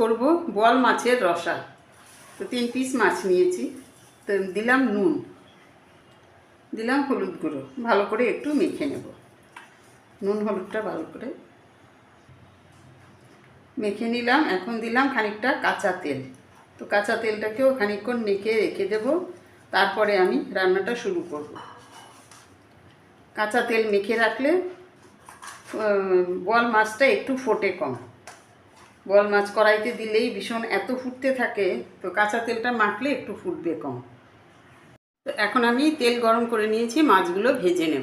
করব বল মাছের রসা। তো তিন পিস মাছ নিয়েছি। তো দিলাম নুন। দিলাম হলুদ গুঁড়ো। ভালো করে একটু মেখে নেব। নুন হলুদটা ভালো করে মেখে নিলাম। এখন দিলাম খানিকটা কাঁচা তেল। তো কাঁচা তেলটাকেও খানিকক্ষণ মেখে রেখে দেব। তারপরে আমি রান্নাটা শুরু করব। কাঁচা তেল মেখে রাখলে বল মাছটা একটু ফোটে কম। বল মাছ কড়াইতে দিলেই ভীষণ এত ফুটতে থাকে, তো কাঁচা তেলটা মাখলে একটু ফুটবে কম। তো এখন আমি তেল গরম করে নিয়েছি, মাছগুলো ভেজে নেব।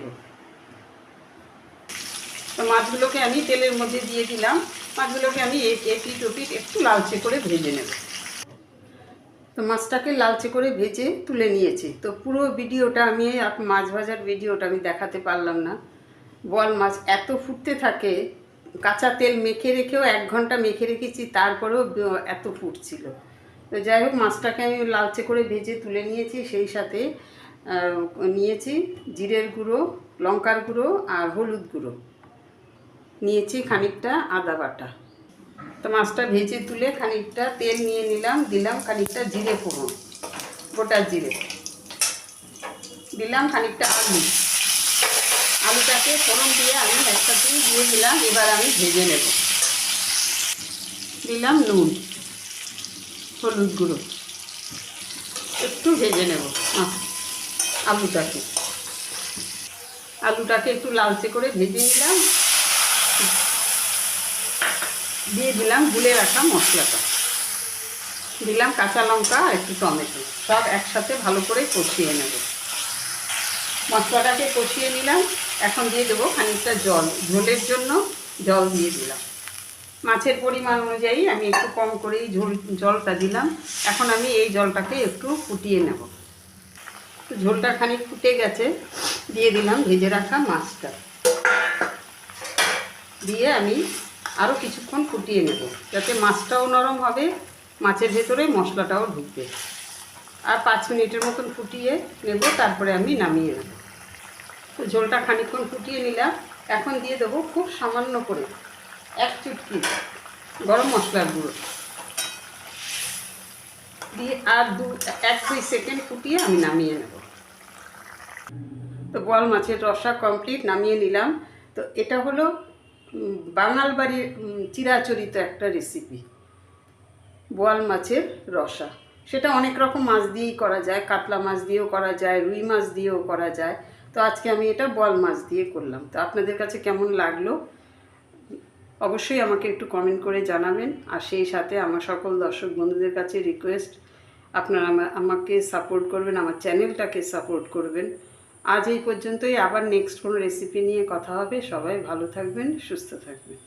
তো মাছগুলোকে আমি তেলের মধ্যে দিয়ে দিলাম, মাছগুলোকে আমি এ- এপিট ওপিট একটু লালচে করে ভেজে নেব। তো মাছটাকে লালচে করে ভেজে তুলে নিয়েছি। তো পুরো ভিডিওটা আমি, মাছ ভাজার ভিডিওটা আমি দেখাতে পারলাম না। বল মাছ এত ফুটতে থাকে কাঁচা তেল মেখে রেখেও এক ঘণ্টা মেখে রেখেছি, তারপরেও এত ফুটছিল। তো যাই হোক, মাছটাকে আমি লালচে করে ভেজে তুলে নিয়েছি, সেই সাথে নিয়েছি জিরের গুঁড়ো, লঙ্কার গুঁড়ো আর হলুদ গুঁড়ো। নিয়েছি খানিকটা আদা বাটা। তো মাছটা ভেজে তুলে খানিকটা তেল নিয়ে নিলাম, দিলাম খানিকটা জিরে ফোড়ন, গোটা জিরে। দিলাম খানিকটা আলু। আলুটাকে ফোড়ন দিয়ে আমি একসাথে দিয়ে দিলাম, এবার আমি ভেজে নেব। দিলাম নুন, হলুদ গুঁড়ো। একটু ভেজে নেব আলুটাকে। আলুটাকে একটু লালচে করে ভেজে নিলাম। দিয়ে দিলাম গুলে রাখা মশলাটা। দিলাম কাঁচা লঙ্কা আর একটু টমেটো, সব একসাথে ভালো করে কষিয়ে নেব। মশলাটাকে কষিয়ে নিলাম। এখন দিয়ে দেবো খানিকটা জল। ঝোলের জন্য জল দিয়ে দিলাম। মাছের পরিমাণ অনুযায়ী আমি একটু কম করেই ঝোল, জলটা দিলাম। এখন আমি এই জলটাকে একটু ফুটিয়ে নেব। ঝোলটা খানিক ফুটে গেছে, দিয়ে দিলাম ভেজে রাখা মাছটা। দিয়ে আমি আরও কিছুক্ষণ ফুটিয়ে নেব, যাতে মাছটাও নরম হবে, মাছের ভেতরে মশলাটাও ঢুকবে। আর পাঁচ মিনিটের মতন ফুটিয়ে নেব, তারপরে আমি নামিয়ে নেব। ঝোলটা খানিকক্ষণ ফুটিয়ে নিলাম। এখন দিয়ে দেবো খুব সামান্য করে এক চুটকি গরম মশলার গুঁড়ো। দিয়ে আর দু, এক দুই সেকেন্ড ফুটিয়ে আমি নামিয়ে নেব। তো বোয়াল মাছের রসা কমপ্লিট নামিয়ে নিলাম। তো এটা হলো বাঙাল বাড়ির চিরাচরিত একটা রেসিপি বোয়াল মাছের রসা। সেটা অনেক রকম মাছ দিয়েই করা যায়, কাতলা মাছ দিয়েও করা যায়, রুই মাছ দিয়েও করা যায়। তো আজকে আমি এটা বল মাছ দিয়ে করলাম। তো আপনাদের কাছে কেমন লাগল? অবশ্যই আমাকে একটু কমেন্ট করে জানাবেন। আর সেই সাথে আমার সকল দর্শক বন্ধুদের কাছে রিকোয়েস্ট আপনারা আমাকে সাপোর্ট করবেন, আমার চ্যানেলটাকে সাপোর্ট করবেন। আজ এই পর্যন্তই। আবার নেক্সট কোনো রেসিপি নিয়ে কথা হবে। সবাই ভালো থাকবেন, সুস্থ থাকবেন।